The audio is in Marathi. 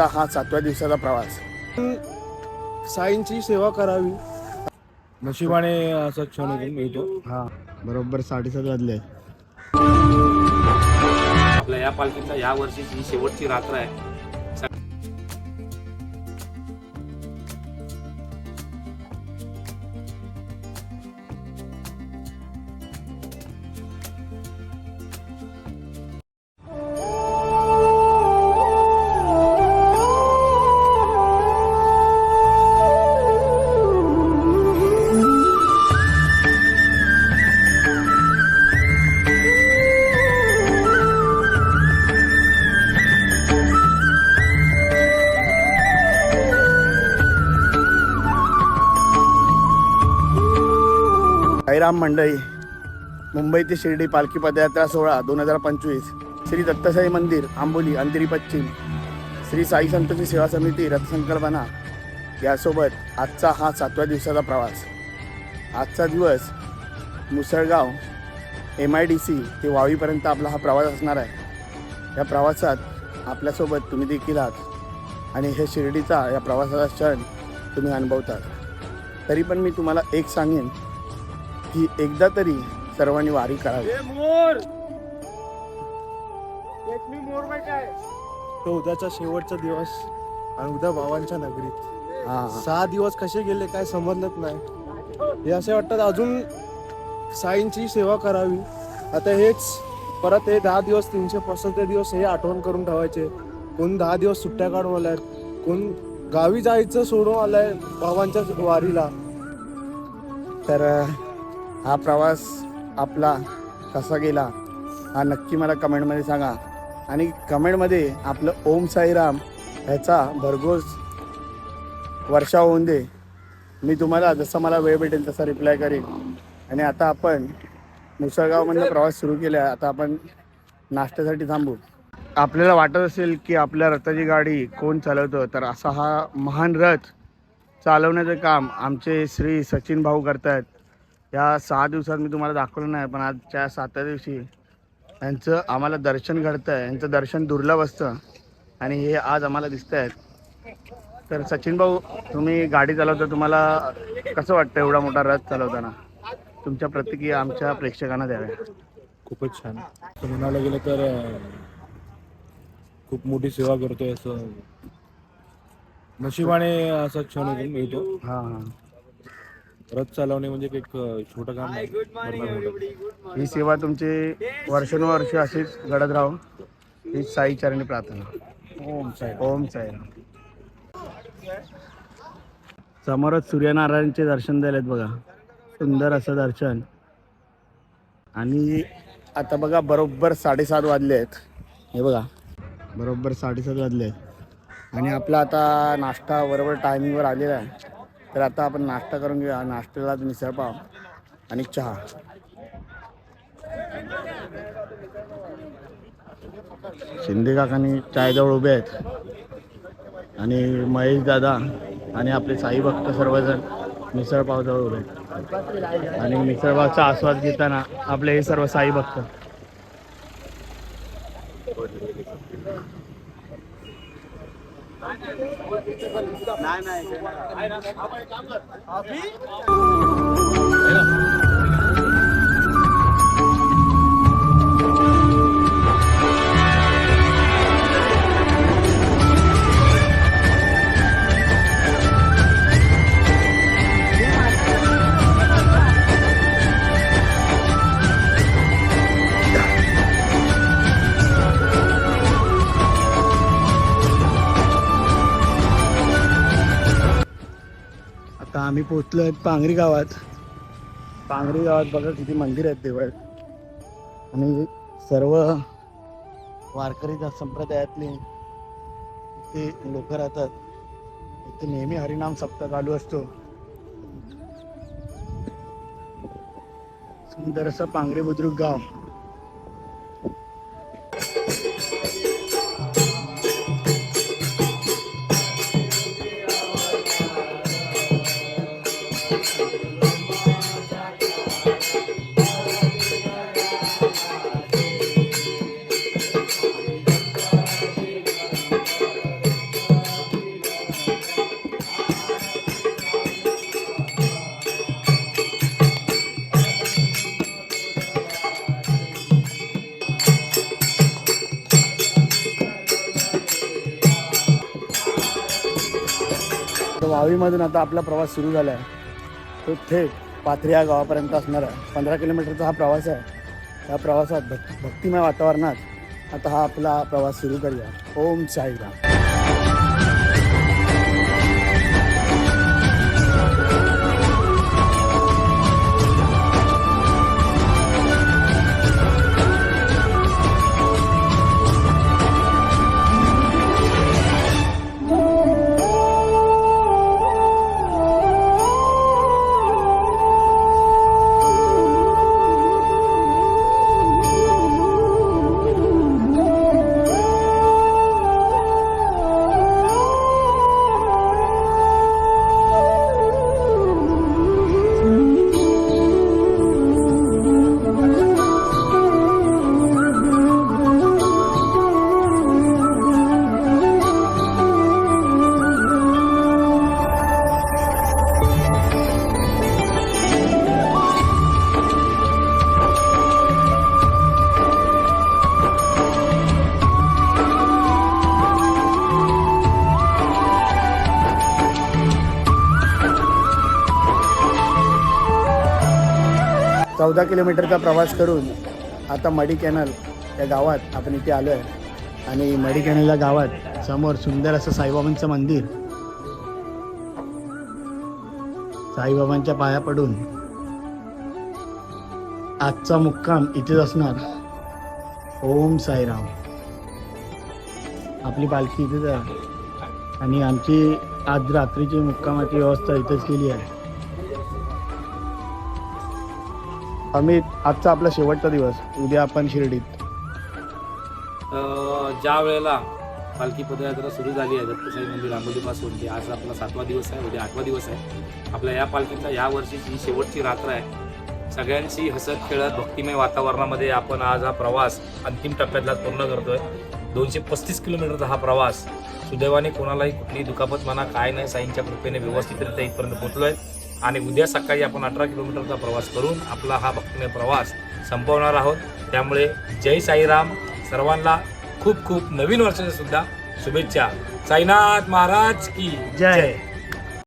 आजचा हा सातव्या दिवसाचा प्रवास. साईंची सेवा करावी. नशिबाने असा क्षण येतो- मिळतो. हा बरोबर साडेसात वाजले. आपल्या या पालखीचा या वर्षीची ही शेवटची रात्र आहे. राम मंडळी मुंबई ते शिर्डी पालखी पदयात्रा सोहळा दोन हजार पंचवीस. श्री दत्तसाई मंदिर आंबोली अंधेरी पश्चिम. श्री साई संतोषी सेवा समिती रथसंकल्पना. यासोबत आजचा हा सातव्या दिवसाचा प्रवास. आजचा दिवस Musalgaon M I D C ते वावीपर्यंत आपला हा प्रवास असणार आहे. या प्रवासात आपल्यासोबत तुम्ही देखील आहात. आणि हे शिर्डीचा या प्रवासाचा क्षण तुम्ही अनुभवतात. तरी पण मी तुम्हाला एक सांगेन की एकदा तरी सर्वांनी वारी करावी. तो उद्याचा शेवटचा दिवस आणि उद्या भावांच्या नगरीत. हा सहा दिवस कसे गेले काय समजलंच नाही. हे असे वाटतात अजून साईंची सेवा करावी. आता हेच परत हे दहा दिवस तीनशे पसष्ट दिवस हे आठवण करून ठेवायचे. कोण दहा दिवस सुट्ट्या काढून आलाय? कोण गावी जायचं सोडून आलाय भावांच्या वारीला? तर हा प्रवास आपला कसा गेला हा नक्की मला कमेंटमध्ये सांगा. आणि कमेंटमध्ये आपलं ओम साईराम ह्याचा भरघोस वर्षा होऊन दे. मी तुम्हाला जसं मला वेळ भेटेल तसा रिप्लाय करेन. आणि आता आपण मुसळगावमधनं प्रवास सुरू केला आता आपण नाश्त्यासाठी थांबू. आपल्याला वाटत असेल की आपल्या रथाची गाडी कोण चालवतं तर असा हा महान रथ चालवण्याचं काम आमचे श्री सचिन भाऊ करतायत. या सहा दिवसात मी तुम्हाला दाखवलं नाही पण आजच्या सातव्या दिवशी यांचं आम्हाला दर्शन घडतं आहे यांचं दर्शन दुर्लभ असतं आणि हे आज आम्हाला दिसत आहेत तर सचिन भाऊ तुम्ही गाडी चालवता तुम्हाला कसं वाटतं एवढा मोठा रथ चालवताना? तुमच्या प्रतिक्रिया आमच्या प्रेक्षकांना द्याव्या. खूपच छान. म्हणायला गेलं तर खूप मोठी सेवा करतोय असं. नशिबाने असा क्षण येतो- हां हां. रथ चालवणे म्हणजे एक छोटं काम नाही. भरणार मोठं. ही सेवा तुमची वर्षानुवर्ष अशीच घडत राहो ही साई चरणी प्रार्थना. ओम साई ओम साईराम समोरच सूर्यनारायणचे दर्शन दिलेत बघा. सुंदर असं दर्शन. आणि आता बघा बरोबर साडेसात वाजले आहेत. हे बघा. बरोबर साडेसात वाजले आहेत. आणि आपला आता नाश्ता बरोबर टायमिंगवर आलेला आहे. तर आता आपण नाश्ता करून घेऊया. नाश्त्याला मिसळपाव आणि चहा. शिंदे काकांनी चायजवळ उभे आहेत. आणि महेश दादा आणि आपले साई भक्त सर्वजण मिसळपावजवळ उभे आहेत. आणि मिसळपावचा आस्वाद घेताना आपले हे सर्व साई भक्त. आता आम्ही पोचलो आहेत पांगरी गावात. पांगरी गावात बघा किती मंदिर आहेत देवळ. आणि सर्व वारकरी संप्रदायातले ते लोक राहतात. इथे नेहमी हरिनाम सप्ताह चालू असतो. सुंदर असं पांगरे बुद्रुक गाव. वावीमधून आता आपला प्रवास सुरू झाला आहे तो थेट पाथरी या गावापर्यंत असणार आहे. पंधरा किलोमीटरचा हा प्रवास आहे. या प्रवासात भक् भक्तिमय वातावरणात आता हा आपला प्रवास सुरू करूया. ओम साईराम. चौदा किलोमीटरचा प्रवास करून आता मडी कॅनल या गावात आपण इथे आलो आहे आणि मडी कॅनल या गावात समोर सुंदर असं साईबाबांचं मंदिर. साईबाबांच्या पाया पडून आजचा मुक्काम इथेच असणार. ओम साईराम. आपली पालखी इथेच आहे. आणि आमची आज रात्रीची मुक्कामाची व्यवस्था इथेच केली आहे. अमित आजचा आपला शेवटचा दिवस. उद्या आपण शिर्डीत. ज्या वेळेला पालखी पदयात्रा सुरू झाली आहे दत्तसाई मंदिर आंबोलीपासून ते आज आपला सातवा दिवस आहे उद्या आठवा दिवस आहे. आपल्या या पालखीचा या वर्षीची ही शेवटची रात्र आहे. सगळ्यांशी हसत खेळत भक्तिमय वातावरणामध्ये आपण आज हा प्रवास अंतिम टप्प्यातला पूर्ण करतोय. दोनशे पस्तीस किलोमीटरचा हा प्रवास सुदैवाने कोणालाही कुठलीही दुखापत म्हणा काय नाही साईंच्या कृपेने व्यवस्थितरित्या इथपर्यंत पोहोचलोय. आणि उद्या सकाळी आपण अठरा किलोमीटरचा प्रवास करून आपला हा भक्तिमय प्रवास संपवणार आहोत. त्यामुळे जय साईराम. सर्वांना खूप खूप नवीन वर्षाच्या सुद्धा शुभेच्छा. साईनाथ महाराज की जय.